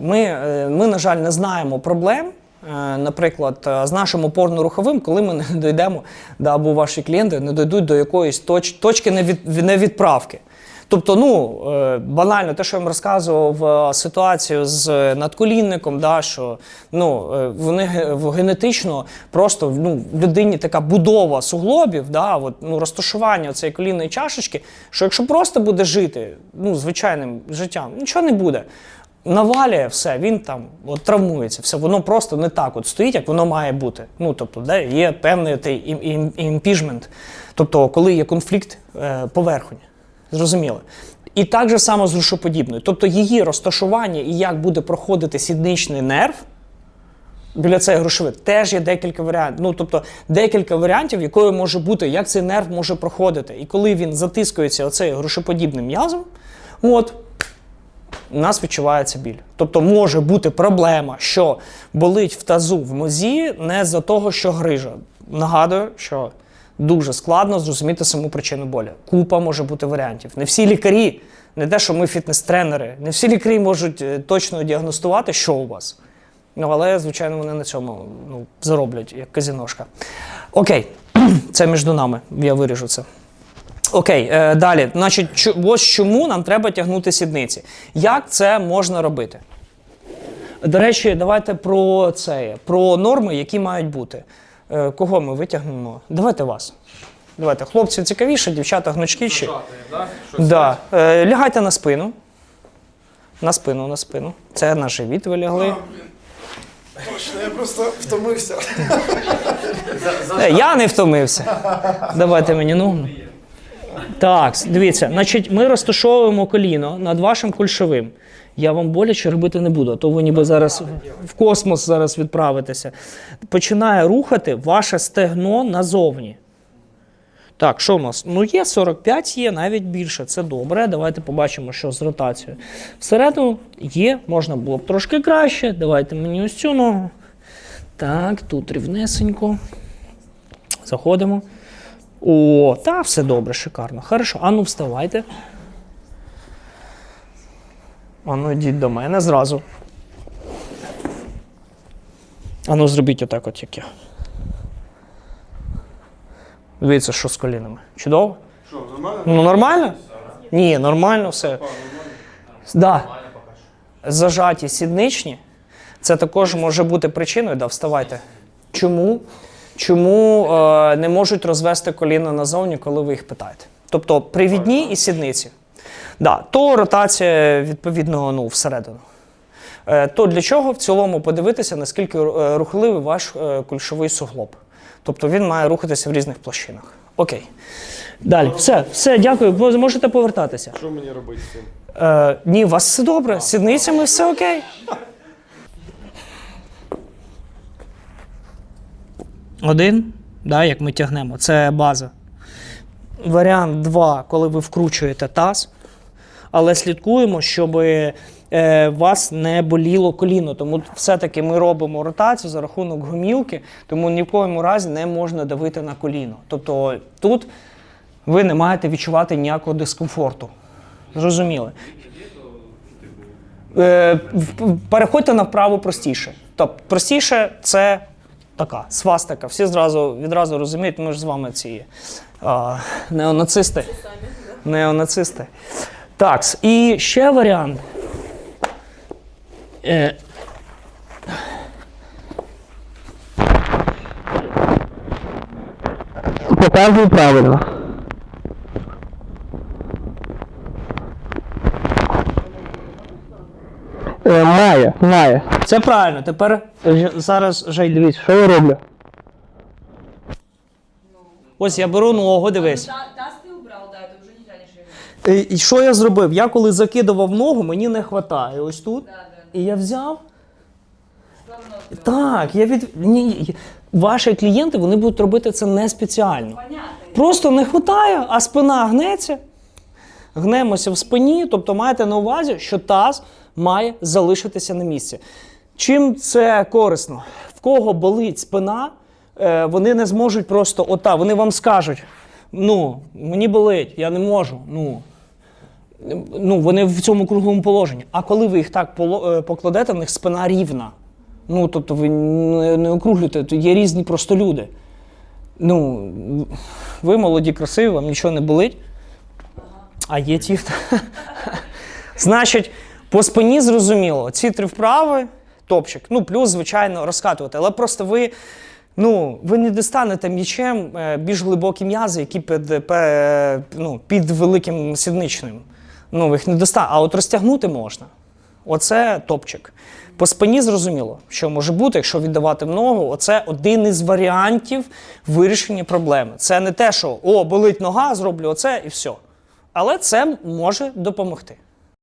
Ми, е, ми, на жаль, не знаємо проблем, е, наприклад, е, з нашим опорно-руховим, коли ми не дійдемо, да, або ваші клієнти не дійдуть до якоїсь точ, точки невід, невідправки. Тобто, ну банально, те, що я вам розказував ситуацію з надколінником, да, що ну, вони генетично просто ну, в людині така будова суглобів, да, от, ну, розташування цієї колінної чашечки, що якщо просто буде жити ну, звичайним життям, нічого не буде. Навалює все, він там от, травмується, все, воно просто не так от стоїть, як воно має бути. Ну, тобто, де є певний той ім- ім- імпіжмент, тобто, коли є конфлікт е, поверхонь. Зрозуміло. І так же само з рушоподібною. Тобто її розташування і як буде проходити сідничний нерв біля цієї грушовини, теж є декілька варіантів. Ну, тобто декілька варіантів, якою може бути, як цей нерв може проходити. І коли він затискується оцею грушоподібним м'язом, от, у нас відчувається біль. Тобто може бути проблема, що болить в тазу в нозі не з-за того, що грижа. Нагадую, що дуже складно зрозуміти саму причину болі. Купа може бути варіантів. Не всі лікарі, не те, що ми фітнес-тренери, не всі лікарі можуть е, точно діагностувати, що у вас. Ну, але, звичайно, вони на цьому ну, зароблять, як казіношка. Окей, це між нами, я виріжу це. Окей, е, далі. Значить, чу- ось чому нам треба тягнути сідниці. Як це можна робити? До речі, давайте про це, про норми, які мають бути. Е, кого ми витягнемо? Давайте вас. Давайте, хлопці цікавіше, дівчата гнучкіші. Да. Е, лягайте на спину. На спину, на спину. Це на живіт ви лягли. Точно, я просто втомився. Е, Я не втомився. Давайте мені ногу. Так, дивіться, значить, ми розташовуємо коліно над вашим кульшовим. Я вам боляче робити не буду, а то ви ніби зараз в космос зараз відправитеся. Починає рухати ваше стегно назовні. Так, що в нас? Ну, є 45, є навіть більше. Це добре. Давайте побачимо, що з ротацією. Всередину є, можна було б трошки краще. Давайте мені ось цю ногу. Так, тут рівнесенько. Заходимо. О, та все добре, шикарно. Хорошо. Ану, вставайте. Ану, йдіть до мене зразу. Ану, зробіть отак, от як я. Дивіться, що з колінами. Чудово? Що, нормально? Ну, нормально? Ні, нормально все. Да. Зажаті сідничні. Це також може бути причиною, да, вставайте. Чому? Чому е, не можуть розвести коліна назовні, коли ви їх питаєте? Тобто привідні і сідниці. Да, то ротація, відповідно, ну, всередину. Е, то для чого в цілому подивитися, наскільки е, рухливий ваш е, кульшовий суглоб? Тобто він має рухатися в різних площинах. Окей. Далі. Все, все, дякую. Можете повертатися. Що мені робити з цим? Е, ні, у вас все добре. З сідницями все окей. Один, да, як ми тягнемо, це база. Варіант 2, коли ви вкручуєте таз, але слідкуємо, щоб е, вас не боліло коліно. Тому все-таки ми робимо ротацію за рахунок гомілки, тому ні в коєму разі не можна давити на коліно. Тобто тут ви не маєте відчувати ніякого дискомфорту. Зрозуміли. Е, переходьте на вправо простіше. Тобто простіше це така свастика. Всі зразу відразу розуміють, ми ж з вами ці а, неонацисти. Неонацисти. Так, і ще варіант. Е, Показую правильно. Е, має, має. Це правильно. Тепер ж- зараз Жень, дивись, що я роблю. Ось я беру ногу, дивись. Та- Таз ты убрал, да, это уже не тянешь его. І, і що я зробив? Я коли закидував ногу, мені не вистачає. Ось тут. Да, да. І я взяв. Равно всё. Так, я від. Ні, ваші клієнти вони будуть робити це не спеціально. Понятно. Просто не вистачає, а спина гнеться. Гнемося в спині, тобто маєте на увазі, що таз має залишитися на місці. Чим це корисно? В кого болить спина, е, вони не зможуть просто ота, вони вам скажуть: ну, мені болить, я не можу. Ну, ну, вони в цьому круговому положенні. А коли ви їх так е, покладете, в них спина рівна. Ну, тобто ви не округлюєте, то є різні просто люди. Ну, ви молоді, красиві, вам нічого не болить. А є ті. Значить, по спині зрозуміло, ці три вправи, топчик. Ну, плюс, звичайно, розкатувати. Але просто ви. Ну, ви не достанете м'ячем е, більш глибокі м'язи, які під, ну, під великим сідничним. Ну, ви їх не достанете. А от розтягнути можна. Оце топчик. По спині зрозуміло, що може бути, якщо віддавати ногу, оце один із варіантів вирішення проблеми. Це не те, що о, болить нога, зроблю оце і все. Але це може допомогти.